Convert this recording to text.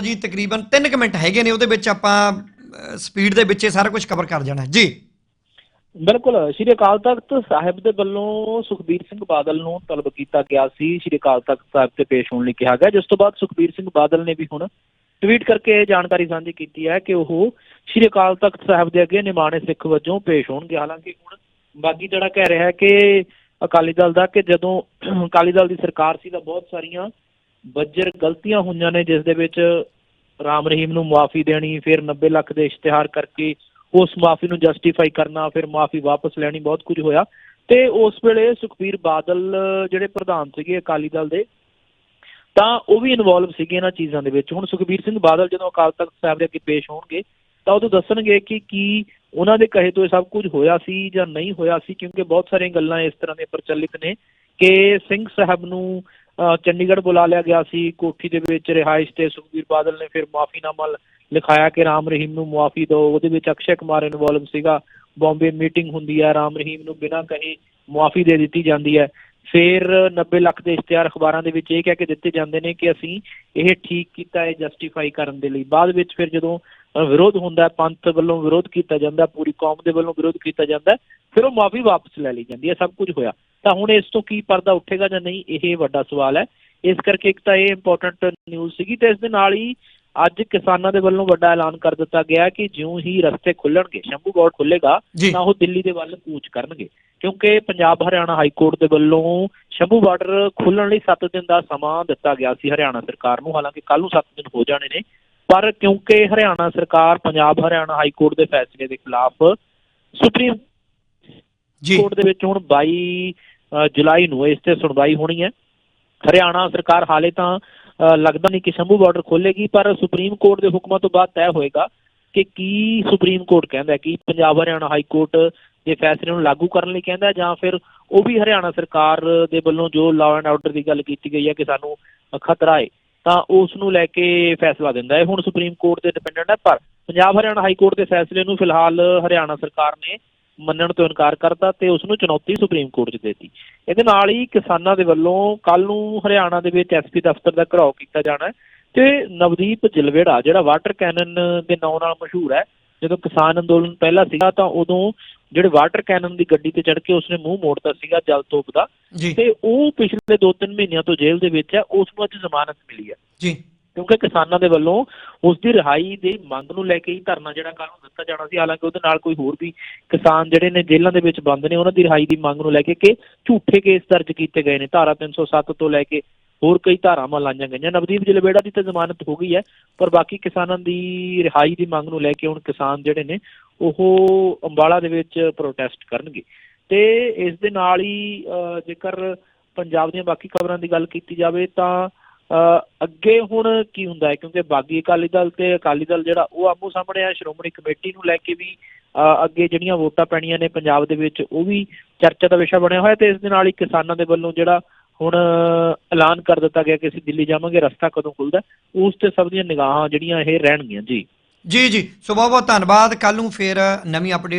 ਜੀ, ਤਕਰੀਬਨ 3 ਮਿੰਟ ਹੈਗੇ ਨੇ, ਉਹਦੇ ਵਿੱਚ ਆਪਾਂ ਸਪੀਡ ਦੇ ਵਿੱਚ ਇਹ ਸਾਰਾ ਕੁਝ ਕਵਰ ਕਰ ਜਾਣਾ ਜੀ। ਬਿਲਕੁਲ, ਸ਼੍ਰੀ ਅਕਾਲ ਤਖਤ ਸਾਹਿਬ ਦੇ ਵੱਲੋਂ ਸੁਖਬੀਰ ਸਿੰਘ ਬਾਦਲ ਨੂੰ ਤਲਬ ਕੀਤਾ ਗਿਆ ਸੀ। ਸ਼੍ਰੀ ਅਕਾਲ ਤਖਤ ਸਾਹਿਬ ਤੇ ਪੇਸ਼ ਹੋਣ ਲਈ ਕਿਹਾ ਗਿਆ। ਜਿਸ ਤੋਂ ਬਾਅਦ ਸੁਖਬੀਰ ਸਿੰਘ ਬਾਦਲ ਨੇ ਵੀ ਹੁਣ ਟਵੀਟ ਕਰਕੇ ਇਹ ਜਾਣਕਾਰੀ ਸਾਂਝੀ ਕੀਤੀ ਹੈ ਕਿ ਉਹ ਸ਼੍ਰੀ ਅਕਾਲ ਤਖਤ ਸਾਹਿਬ ਦੇ ਅੱਗੇ ਨਿਮਾਣੇ ਸਿੱਖ ਵਜੋਂ ਪੇਸ਼ ਹੋਣਗੇ। ਹਾਲਾਂਕਿ ਹੁਣ ਬਾਗੀ ਜਿਹੜਾ ਕਹਿ ਰਿਹਾ ਹੈ ਕਿ ਅਕਾਲੀ ਦਲ ਦਾ, ਕਿ ਜਦੋਂ ਅਕਾਲੀ ਦਲ ਦੀ ਸਰਕਾਰ ਸੀ ਤਾਂ ਬਹੁਤ ਸਾਰੀਆਂ ਬੱਜਰ ਗਲਤੀਆਂ ਹੋਈਆਂ ਨੇ, ਜਿਸ ਦੇ ਵਿੱਚ ਰਾਮ ਰਹੀਮ ਨੂੰ ਮੁਆਫੀ ਦੇਣੀ, ਫਿਰ 90 ਲੱਖ ਦੇ ਇਸ਼ਤਿਹਾਰ ਕਰਕੇ ਉਸ ਮਾਫੀ ਨੂੰ ਜਸਟੀਫਾਈ ਕਰਨਾ, ਫਿਰ ਮਾਫੀ ਵਾਪਸ ਲੈਣੀ, ਬਹੁਤ ਕੁਝ ਹੋਇਆ। ਤੇ ਉਸ ਵੇਲੇ ਸੁਖਬੀਰ ਬਾਦਲ ਜਿਹੜੇ ਪ੍ਰਧਾਨ ਸੀਗੇ ਅਕਾਲੀ ਦਲ ਦੇ, ਤਾਂ ਉਹ ਵੀ ਇਨਵੋਲਵ ਸੀਗੇ ਇਹਨਾਂ ਚੀਜ਼ਾਂ ਦੇ ਵਿੱਚ। ਹੁਣ ਸੁਖਬੀਰ ਸਿੰਘ ਬਾਦਲ ਜਦੋਂ ਅਕਾਲ ਤਖਤ ਸਾਹਿਬ ਦੇ ਅੱਗੇ ਪੇਸ਼ ਹੋਣਗੇ, ਤਾਂ ਉਦੋਂ ਦੱਸਣਗੇ ਕਿ ਕੀ ਉਹਨਾਂ ਦੇ ਕਹੇ ਤੋਂ ਇਹ ਸਭ ਕੁਝ ਹੋਇਆ ਸੀ ਜਾਂ ਨਹੀਂ ਹੋਇਆ ਸੀ, ਕਿਉਂਕਿ ਬਹੁਤ ਸਾਰੀਆਂ ਗੱਲਾਂ ਇਸ ਤਰ੍ਹਾਂ ਦੀਆਂ ਪ੍ਰਚਲਿਤ ਨੇ ਕਿ ਸਿੰਘ ਸਾਹਿਬ ਨੂੰ ਚੰਡੀਗੜ੍ਹ ਬੁਲਾ ਲਿਆ ਗਿਆ ਸੀ, ਕੋਠੀ ਦੇ ਵਿੱਚ ਰਿਹਾਇਸ਼ ਤੇ ਸੁਖਬੀਰ ਬਾਦਲ ਨੇ ਫਿਰ ਮਾਫੀਨਾਮਾ ਲਿਖਾਇਆ ਕਿ ਰਾਮ ਰਹੀਮ ਨੂੰ ਮੁਆਫੀ ਦਿਓ। ਉਹਦੇ ਵਿੱਚ ਅਕਸ਼ੇ ਕੁਮਾਰ ਇਨਵੋਲਵ ਸੀਗਾ। ਬੰਬੇ ਮੀਟਿੰਗ ਹੁੰਦੀ ਹੈ। ਰਾਮ ਰਹੀਮ ਨੂੰ ਬਿਨਾਂ ਕਹੇ ਮੁਆਫੀ ਦੇ ਦਿੱਤੀ ਜਾਂਦੀ ਹੈ। ਫਿਰ 90 ਲੱਖ ਦੇ ਇਸ਼ਤਿਹਾਰ ਅਖਬਾਰਾਂ ਦੇ ਵਿੱਚ ਇਹ ਕਹਿ ਕੇ ਦਿੱਤੇ ਜਾਂਦੇ ਨੇ ਕਿ ਅਸੀਂ ਇਹ ਠੀਕ ਕੀਤਾ ਹੈ ਜਸਟੀਫਾਈ ਕਰਨ ਦੇ ਲਈ। ਬਾਅਦ ਵਿੱਚ ਫਿਰ ਜਦੋਂ ਵਿਰੋਧ ਹੁੰਦਾ ਪੰਥ ਵੱਲੋਂ ਵਿਰੋਧ ਕੀਤਾ ਜਾਂਦਾ, ਪੂਰੀ ਕੌਮ ਦੇ ਵੱਲੋਂ ਵਿਰੋਧ ਕੀਤਾ ਜਾਂਦਾ ਫਿਰ ਉਹ ਮਾਫੀ ਵਾਪਸ ਲੈ ਲਈ ਜਾਂਦੀ ਹੈ, ਸਭ ਕੁਝ ਹੋਇਆ। ਤਾਂ ਹੁਣ ਇਸ ਤੋਂ ਕੀ ਪਰਦਾ ਉੱਠੇਗਾ ਜਾਂ ਨਹੀਂ ਇਹ ਵੱਡਾ ਸਵਾਲ ਹੈ। ਇਸ ਕਰਕੇ ਇੱਕ ਤਾਂ ਇਹ ਇੰਪੋਰਟੈਂਟ ਨਿਊਜ਼ ਸੀਗੀ ਤੇ ਇਸ ਦੇ ਨਾਲ ਹੀ ਅੱਜ ਕਿਸਾਨਾਂ ਦੇ ਵੱਲੋਂ ਵੱਡਾ ਐਲਾਨ ਕਰ ਦਿੱਤਾ ਗਿਆ ਕਿ ਜਿਉਂ ਹੀ ਰਸਤੇ ਖੁੱਲਣਗੇ ਸ਼ੰਭੂ ਬੋਰਡ ਖੁੱਲੇਗਾ ਤਾਂ ਉਹ ਦਿੱਲੀ ਦੇ ਵੱਲ ਕੂਚ ਕਰਨਗੇ। ਕਿਉਂਕਿ ਪੰਜਾਬ ਹਰਿਆਣਾ ਹਾਈ ਕੋਰਟ ਦੇ ਵੱਲੋਂ ਸ਼ੰਭੂ ਬਾਰਡਰ ਖੁੱਲਣ ਲਈ 7 ਦਿਨ ਦਾ ਸਮਾਂ ਦਿੱਤਾ ਗਿਆ ਸੀ ਹਰਿਆਣਾ ਸਰਕਾਰ ਨੂੰ। ਹਾਲਾਂਕਿ ਕੱਲ ਨੂੰ 7 ਦਿਨ ਹੋ ਜਾਣੇ ਨੇ ਪਰ ਕਿਉਂਕਿ ਹਰਿਆਣਾ ਸਰਕਾਰ ਪੰਜਾਬ ਹਰਿਆਣਾ ਹਾਈ ਕੋਰਟ ਦੇ ਫੈਸਲੇ ਦੇ ਖਿਲਾਫ ਸੁਪਰੀਮ ਜੀ। ਕੋਰਟ ਦੇ ਵਿੱਚ ਹੁਣ 22 ਅ, ਜੁਲਾਈ ਨੂੰ ਇਸ ਤੇ ਸੁਣਵਾਈ ਹੋਣੀ ਹੈ। ਹਰਿਆਣਾ ਸਰਕਾਰ ਹਾਲੇ ਤਾਂ ਲੱਗਦਾ ਨਹੀਂ ਕਿ ਸ਼ੰਭੂ ਬਾਰਡਰ ਖੋਲੇਗੀ ਪਰ ਸੁਪਰੀਮ ਕੋਰਟ ਦੇ ਹੁਕਮਾਂ ਤੋਂ ਬਾਅਦ ਤੈਅ ਹੋਏਗਾ ਕਿ ਕੀ ਸੁਪਰੀਮ ਕੋਰਟ ਕਹਿੰਦਾ ਕਿ ਪੰਜਾਬ, ਹਰਿਆਣਾ ਹਾਈ ਕੋਰਟ ਦੇ ਫੈਸਲੇ ਨੂੰ ਲਾਗੂ ਕਰਨ ਲਈ ਕਹਿੰਦਾ ਜਾਂ ਫਿਰ ਉਹ ਵੀ ਹਰਿਆਣਾ ਸਰਕਾਰ ਦੇ ਵੱਲੋਂ ਜੋ ਲਾਅ ਐਂਡ ਆਰਡਰ ਦੀ ਗੱਲ ਕੀਤੀ ਗਈ ਹੈ ਕਿ ਸਾਨੂੰ ਖਤਰਾ ਹੈ, ਤਾਂ ਉਸ ਨੂੰ ਲੈ ਕੇ ਫੈਸਲਾ ਦਿੰਦਾ ਹੈ। ਹੁਣ ਸੁਪਰੀਮ ਕੋਰਟ ਦੇ ਡਿਪੈਂਡੈਂਟ ਹੈ, ਪਰ ਪੰਜਾਬ, ਹਰਿਆਣਾ ਹਾਈ ਕੋਰਟ ਦੇ ਫੈਸਲੇ ਨੂੰ ਫਿਲਹਾਲ ਹਰਿਆਣਾ ਸਰਕਾਰ ਨੇ ਮੰਨਣ ਤੋਂ ਇਨਕਾਰ ਕਰਤਾ ਤੇ ਉਸ ਨੂੰ ਚੁਣੌਤੀ ਸੁਪਰੀਮ ਕੋਰਟ 'ਚ ਦੇਤੀ। ਇਹਦੇ ਨਾਲ ਹੀ ਕਿਸਾਨਾਂ ਦੇ ਵੱਲੋਂ ਕੱਲ ਨੂੰ ਹਰਿਆਣਾ ਦੇ ਵਿੱਚ ਐਸਪੀ ਦਫ਼ਤਰ ਦਾ ਘਿਰਾਓ ਕੀਤਾ ਜਾਣਾ ਤੇ ਨਵਦੀਪ ਜਲਵੇੜਾ ਜਿਹੜਾ ਵਾਟਰ ਕੈਨਨ ਦੇ ਨਾਂ ਨਾਲ ਮਸ਼ਹੂਰ ਹੈ ਜਦੋਂ ਕਿਸਾਨ ਅੰਦੋਲਨ ਪਹਿਲਾਂ ਸੀਗਾ ਤਾਂ ਉਦੋਂ ਜਿਹੜੇ ਵਾਟਰ ਕੈਨਨ ਦੀ ਗੱਡੀ ਤੇ ਚੜ੍ਹ ਕੇ ਉਸਨੇ ਮੂੰਹ ਮੋੜਤਾ ਸੀਗਾ ਜਲ ਤੋਪ ਦਾ ਤੇ ਉਹ ਪਿਛਲੇ 2-3 ਮਹੀਨਿਆਂ ਤੋਂ ਜੇਲ੍ਹ ਦੇ ਵਿੱਚ ਹੈ ਉਸ ਨੂੰ ਅੱਜ ਜ਼ਮਾਨਤ ਮਿਲੀ ਹੈ। ਜੀ। ਕਿਉਂਕਿ ਕਿਸਾਨਾਂ ਦੇ ਵੱਲੋਂ ਉਸ ਦੀ ਰਿਹਾਈ ਦੇ ਮੰਗ ਨੂੰ ਲੈ ਕੇ ਹੀ ਧਰਨਾ ਜਿਹੜਾ ਕੱਲ੍ਹ ਨੂੰ ਦਿੱਤਾ ਜਾਣਾ ਸੀ। ਹਾਲਾਂਕਿ ਉਹਦੇ ਨਾਲ ਕੋਈ ਹੋਰ ਵੀ ਕਿਸਾਨ ਜਿਹੜੇ ਨੇ ਜੇਲ੍ਹਾਂ ਦੇ ਵਿੱਚ ਬੰਦ ਨੇ ਉਹਨਾਂ ਦੀ ਰਿਹਾਈ ਦੀ ਮੰਗ ਨੂੰ ਲੈ ਕੇ ਕਿ ਝੂਠੇ ਕੇਸ ਦਰਜ ਕੀਤੇ ਗਏ ਨੇ। ਧਾਰਾ 307 ਤੋਂ ਲੈ ਕੇ ਹੋਰ ਕਈ ਧਾਰਾਵਾਂ ਲਾਈਆਂ ਗਈਆਂ। ਨਵਦੀਪ ਜਲਵੇੜਾ ਦੀ ਤਾਂ ਜ਼ਮਾਨਤ ਹੋ ਗਈ ਹੈ ਪਰ ਬਾਕੀ ਕਿਸਾਨਾਂ ਦੀ ਰਿਹਾਈ ਦੀ ਮੰਗ ਨੂੰ ਲੈ ਕੇ ਹੁਣ ਕਿਸਾਨ ਜਿਹੜੇ ਨੇ ਉਹ ਅੰਬਾਲਾ ਦੇ ਵਿੱਚ ਪ੍ਰੋਟੈਸਟ ਕਰਨਗੇ। ਤੇ ਇਸ ਦੇ ਨਾਲ ਹੀ ਅਹ, ਜੇਕਰ ਪੰਜਾਬ ਦੀਆਂ ਬਾਕੀ ਖਬਰਾਂ ਦੀ ਗੱਲ ਕੀਤੀ ਜਾਵੇ ਤਾਂ ਅੱਗੇ ਹੁਣ ਕੀ ਹੁੰਦਾ ਹੈ? ਕਿਉਂਕਿ ਬਾਗੀ ਅਕਾਲੀ ਦਲ ਤੇ ਅਕਾਲੀ ਦਲ ਜਿਹੜਾ ਉਹ ਆਮੋ ਸਾਹਮਣੇ ਆ ਸ਼੍ਰੋਮਣੀ ਕਮੇਟੀ ਨੂੰ ਲੈ ਕੇ ਵੀ ਅ, ਅੱਗੇ ਜਿਹੜੀਆਂ ਵੋਟਾਂ ਪੈਣੀਆਂ ਨੇ ਪੰਜਾਬ ਦੇ ਵਿੱਚ ਉਹ ਵੀ ਚਰਚਾ ਦਾ ਵਿਸ਼ਾ ਬਣਿਆ ਹੋਇਆ ਤੇ ਇਸ ਦੇ ਨਾਲ ਹੀ ਕਿਸਾਨਾਂ ਦੇ ਵੱਲੋਂ ਜਿਹੜਾ ਹੁਣ ਐਲਾਨ ਕਰ ਦਿੱਤਾ ਗਿਆ ਕਿ ਅਸੀਂ ਦਿੱਲੀ ਜਾਵਾਂਗੇ ਰਸਤਾ ਕਦੋਂ ਖੁੱਲਦਾ ਉਸ ਤੇ ਸਭ ਦੀਆਂ ਨਿਗਾਹਾਂ ਜਿਹੜੀਆਂ ਇਹ ਰਹਿਣਗੀਆਂ। ਜੀ। ਜੀ ਜੀ। ਸੋ ਬਹੁਤ ਬਹੁਤ ਧੰਨਵਾਦ। ਕੱਲ ਨੂੰ ਫੇਰ ਨਵੀਂ ਅਪਡੇਟ